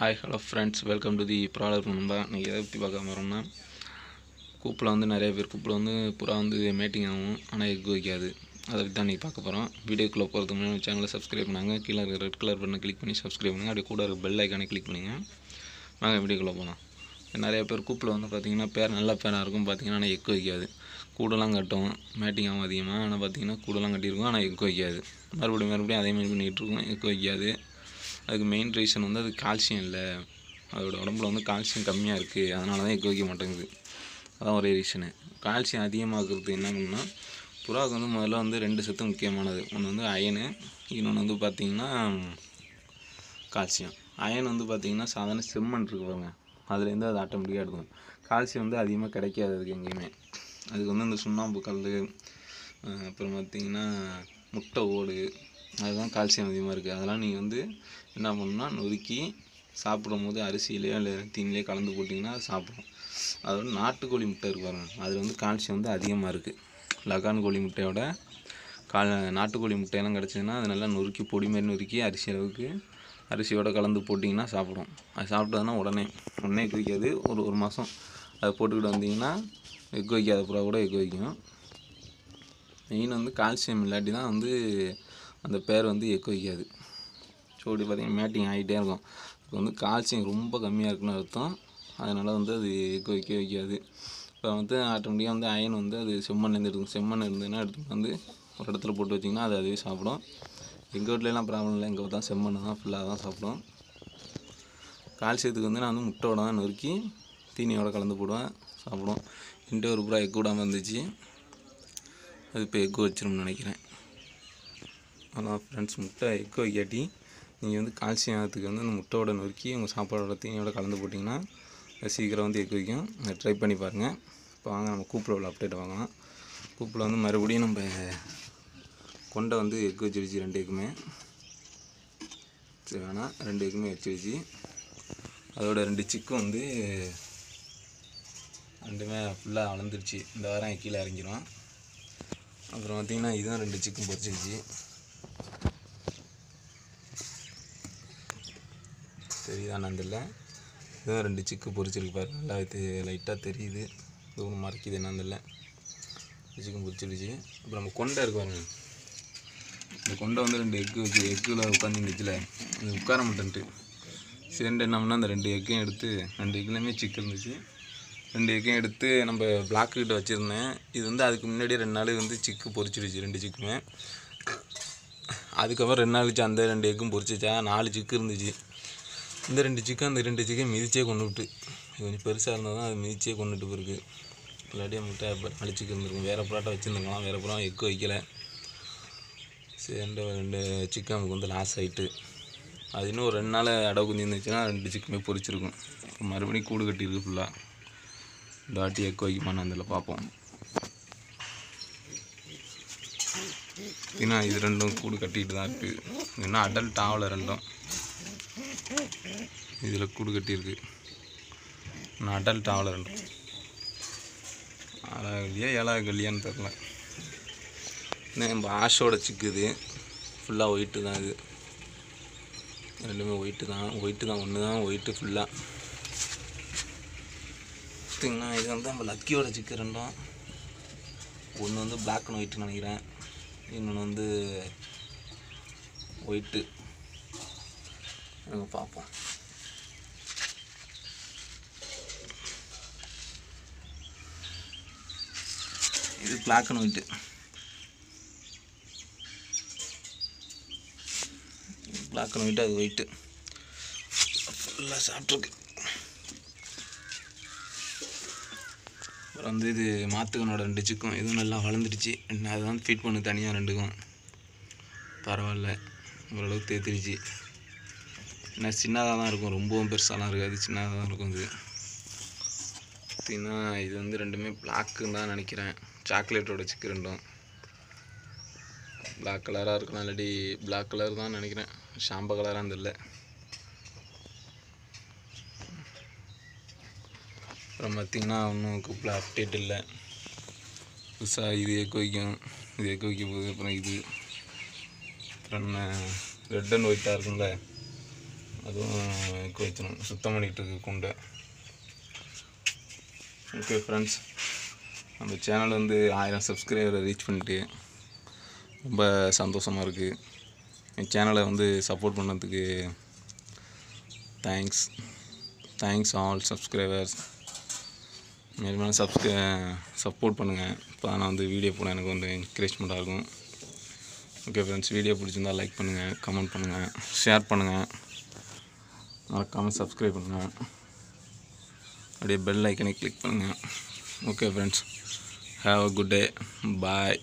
Hi hello friends welcome to the product நண்பா இன்றைக்கி எதை பற்றி பார்க்க போகிறோம்னா கூப்பில் வந்து நிறைய பேர் கூப்பில் வந்து புறா வந்து மேட்டிங் ஆகும் ஆனால் எக் வைக்காது. அதை பற்றி தான் இன்றைக்கி பார்க்க போகிறோம் வீடியோக்குள்ளே போகிறதுக்கு முன்னாடி சேனலை சப்ஸ்கிரைப் பண்ணாங்க. கீழே இருக்க ரெட் கலர் பட்டனை கிளிக் பண்ணி சப்ஸ்கிரைப் பண்ணுங்கள் அப்படியே கூட இருக்க பெல் ஐக்கானே கிளிக் பண்ணுங்கள் வாங்க வீடியோக்குள்ளே போகலாம் நிறைய பேர் கூப்பில் வந்து பார்த்திங்கன்னா பேர் நல்ல பேராக இருக்கும். பார்த்திங்கன்னா ஆனால் எக் வைக்காது. கூடெல்லாம் கட்டும். மேட்டிங் ஆகும் அதிகமாக ஆனால் பார்த்திங்கன்னா கூடெல்லாம் கட்டியிருக்கும். ஆனால் எக் வைக்காது. மறுபடியும் மறுபடியும் அதே மாதிரி பண்ணிகிட்டு இருக்கோம். எக் வைக்காது. அதுக்கு மெயின் ரீசன் வந்து அது கால்சியம் இல்லை. அதோட உடம்புல வந்து கால்சியம் கம்மியாக இருக்குது அதனால தான் எக் வைக்க மாட்டேங்குது. அதான் ஒரே ரீசனு கால்சியம் அதிகமாகிறது என்ன புறாவுக்கு வந்து முதல்ல வந்து ரெண்டு சத்து முக்கியமானது. ஒன்று வந்து அயனு இன்னொன்று வந்து பார்த்திங்கன்னா கால்சியம் அயன் வந்து பார்த்திங்கன்னா சாதாரண செம்மண் இருக்கு பாருங்க. அதுலேருந்து அது ஆட்டோமேட்டிக்காக எடுக்கும். கால்சியம் வந்து அதிகமாக கிடைக்காது அதுக்கு எங்கேயுமே. அதுக்கு வந்து இந்த சுண்ணாம்பு கல் அப்புறம் பார்த்திங்கன்னா முட்டை ஓடு அதுதான் கால்சியம் அதிகமாக இருக்குது அதெல்லாம் நீங்கள் வந்து என்ன பண்ணணும்னா நொறுக்கி சாப்பிடும் போது அரிசியிலையோ இல்லை தீனிலையோ கலந்து போட்டிங்கன்னா அது சாப்பிடும். அதோட நாட்டுக்கோழி முட்டை இருக்கு பாருங்க. அதில் வந்து கால்சியம் வந்து அதிகமாக இருக்குது லகான் கோழி முட்டையோட கால் நாட்டுக்கோழி முட்டையெல்லாம் கிடச்சிதுன்னா அது நல்லா நொறுக்கி பொடி மாதிரி நொறுக்கி அரிசி அளவுக்கு அரிசியோடு கலந்து போட்டிங்கன்னா சாப்பிடும். அது சாப்பிட்டதுன்னா உடனே உடனே எக் வைக்காது. ஒரு ஒரு மாதம் அதை போட்டுக்கிட்டு வந்தீங்கன்னா எக் வைக்காத புறா கூட எக் வைக்கும். மெயின் வந்து கால்சியம் இல்லாட்டி தான் வந்து அந்த பேர் வந்து எக் வைக்காது சோடி பார்த்திங்கன்னா மேட்டிங் ஆகிட்டே இருக்கும். இப்போ வந்து கால்சியம் ரொம்ப கம்மியாக இருக்குன்னு அர்த்தம். அதனால் வந்து அது எக் வைக்க வைக்காது. இப்போ வந்து ஆட்டோமேட்டிக்காக வந்து அயன் வந்து அது செம்மண்லேருந்து எடுக்கும். செம்மண் இருந்ததுன்னா எடுத்துகிட்டு வந்து ஒரு இடத்துல போட்டு வச்சிங்கன்னா அது அதுவே சாப்பிடும். எங்கள் வீட்லலாம் ப்ராப்ளம் இல்லை. எங்கள் தான் செம்மண் தான் ஃபுல்லாக தான் சாப்பிடும். கால்சியத்துக்கு வந்து நான் வந்து முட்டையோட தான் நொறுக்கி தீனியோட கலந்து போடுவேன் சாப்பிடும். இன்ட்டு ஒரு புறா எக் விடாமல் இருந்துச்சு. அது இப்போ எக் வச்சிரும்னு நினைக்கிறேன். அதான் ஃப்ரெண்ட்ஸ் முட்டை எக்கோ வைக்காட்டி நீங்கள் வந்து கால்சியத்துக்கு வந்து அந்த முட்டையோட நொறுக்கி உங்கள் சாப்பாடோட தீனியோட கலந்து போட்டிங்கன்னா சீக்கிரம் வந்து எக் வைக்கும். அதை ட்ரை பண்ணி பாருங்கள் இப்போ வாங்க நம்ம கூப்பில் உள்ள அப்டேட் வாங்கலாம். கூப்பில் வந்து மறுபடியும் நம்ம கொண்டை வந்து எக் வச்சிருச்சு ரெண்டு எக்குமே. சரி வேணாம் ரெண்டு எக்குமே வச்சிருச்சு. அதோட ரெண்டு சிக்கும் வந்து ரெண்டுமே ஃபுல்லாக வளர்ந்துருச்சு. இந்த வாரம் கீழே இறங்கிடும் அப்புறம் பார்த்திங்கன்னா இதுதான் ரெண்டு சிக்கும் பொரிச்சிருச்சு. தெரியுதான்னு தெரியல இதுதான் ரெண்டு சிக்கு பொரிச்சிருக்கு பாரு. நல்லா இது லைட்டாக தெரியுது. இது ஒன்று மறைக்குது என்னன்னு தெரியல சிக்கன் பொரிச்சிருச்சு. அப்புறம் நம்ம கொண்டை இருக்கு பாருங்க. இந்த கொண்டை வந்து ரெண்டு எக்கு வச்சு எக்கில் உட்காந்துருந்துச்சுல அது உட்கார மாட்டேன்ட்டு. சரிண்டு என்னம்னா அந்த ரெண்டு எக்கையும் எடுத்து ரெண்டு எக்குலையுமே சிக்கு இருந்துச்சு. ரெண்டு எக்கையும் எடுத்து நம்ம பிளாக் கிட்ட வச்சுருந்தேன். இது வந்து அதுக்கு முன்னாடியே ரெண்டு நாள் வந்து சிக்கு பொரிச்சிருச்சு ரெண்டு சிக்குமே. அதுக்கப்புறம் ரெண்டு நாள் வச்சு அந்த ரெண்டு எக்கும் பொரிச்சிச்சா? நாலு சிக்கு இருந்துச்சு. இந்த ரெண்டு சிக்கன் அந்த ரெண்டு சிக்கன் மிதிச்சே கொண்டு விட்டு. இது கொஞ்சம் பெருசாக இருந்தால் தான் அது மிதிச்சே கொண்டுட்டு போயிருக்கு. இல்லாட்டியே முட்டை நாலு சிக்கன் இருந்திருக்கும் வேறு புறாட்டை வச்சுருந்துருக்கலாம். வேறு புறம் எக்கு வைக்கல. சரி ரெண்டு ரெண்டு சிக்கன் வந்து லாஸ் ஆகிட்டு அது இன்னும் ஒரு ரெண்டு நாள் அடவு குஞ்சு இருந்துச்சுன்னா ரெண்டு சிக்குமே பொரிச்சிருக்கும். மறுபடியும் கூடு கட்டியிருக்கு ஃபுல்லாக இந்த வாட்டி எக்கு வைக்குமான்னு அதில் பார்ப்போம் ஏன்னா இது ரெண்டும் கூடு கட்டிகிட்டு தான் இருக்குது இன்னும் அடல்ட் ஆகலை ரெண்டும். இதில் கூடு கட்டியிருக்கு. நான் அடல்ட் ஆகலை ரெண்டும் ஆறாவது கல்லியா ஏழாவது கல்லியான்னு தெரில இன்னும் நம்ம ஆஷோட சிக்குது ஃபுல்லாக ஒயிட்டு தான் இது. ரெண்டுமே ஒயிட்டு தான். ஒயிட்டு தான் ஒன்று தான் ஒயிட்டு ஃபுல்லாக பார்த்திங்கன்னா இது வந்து நம்ம லக்கியோட சிக்கு ரெண்டும். ஒன்று வந்து பிளாக் அண்ட் ஒயிட்னு நினைக்கிறேன். இன்னொன்று வந்து ஒயிட்டு பார்ப்போம் இது black and white black and white அது ஒயிட்டு ஃபுல்லாக சாப்பிட்ருக்கு அப்புறம் வந்து இது மாத்துக்கனோட ரெண்டு சிக்கும். இதுவும் நல்லா வளர்ந்துடுச்சு. என்ன அதுதான் ஃபீட் பண்ணு தனியாக ரெண்டுக்கும். பரவாயில்ல. ஓரளவுக்கு தேத்திருச்சு ஏன்னா சின்னதாக தான் இருக்கும். ரொம்பவும் பெருசாலாம் இருக்காது. சின்னதாக தான் இருக்கும் இது. பார்த்தீங்கன்னா இது வந்து ரெண்டுமே பிளாக்குன்னு தான் நினைக்கிறேன். சாக்லேட்டோட சிக்கு ரெண்டும். பிளாக் கலராக இருக்கலாம் இல்லாட்டி பிளாக் கலர் தான் நினைக்கிறேன். ஷாம்ப கலராக தெரில அப்புறம் பார்த்திங்கன்னா ஒன்றும் கூப்பில் அப்டேட் இல்லை. புதுசாக இது எக்கு வைக்கும் இது எக்கு வைக்க போகுது அப்புறம் இது. அப்புறம் என்ன ரெட் அண்ட் ஒயிட்டாக இருக்கும்ல அதுவும் இக்கு வைக்கணும். சுத்தம் பண்ணிகிட்டு இருக்கு குண்டை. ஓகே ஃப்ரெண்ட்ஸ் நம்ம சேனல் வந்து ஆயிரம் சப்ஸ்கிரைபரை ரீச் பண்ணிட்டு ரொம்ப சந்தோஷமாக இருக்குது என் சேனலை வந்து சப்போர்ட் பண்ணதுக்கு தேங்க்ஸ் தேங்க்ஸ் ஆல் சப்ஸ்கிரைபர்ஸ் மேலும் சப்ஸ்கிரை சப்போர்ட் பண்ணுங்கள் இப்போ நான் வந்து வீடியோ போட எனக்கு வந்து என்கரேஜ்மெண்ட்டாக இருக்கும். ஓகே ஃப்ரெண்ட்ஸ் வீடியோ பிடிச்சிருந்தா லைக் பண்ணுங்கள் கமெண்ட் பண்ணுங்கள் ஷேர் பண்ணுங்கள் மறக்காமல் சப்ஸ்கிரைப் பண்ணுங்கள் அப்படியே பெல் ஐக்கனை கிளிக் பண்ணுங்கள் okay friends have a good day bye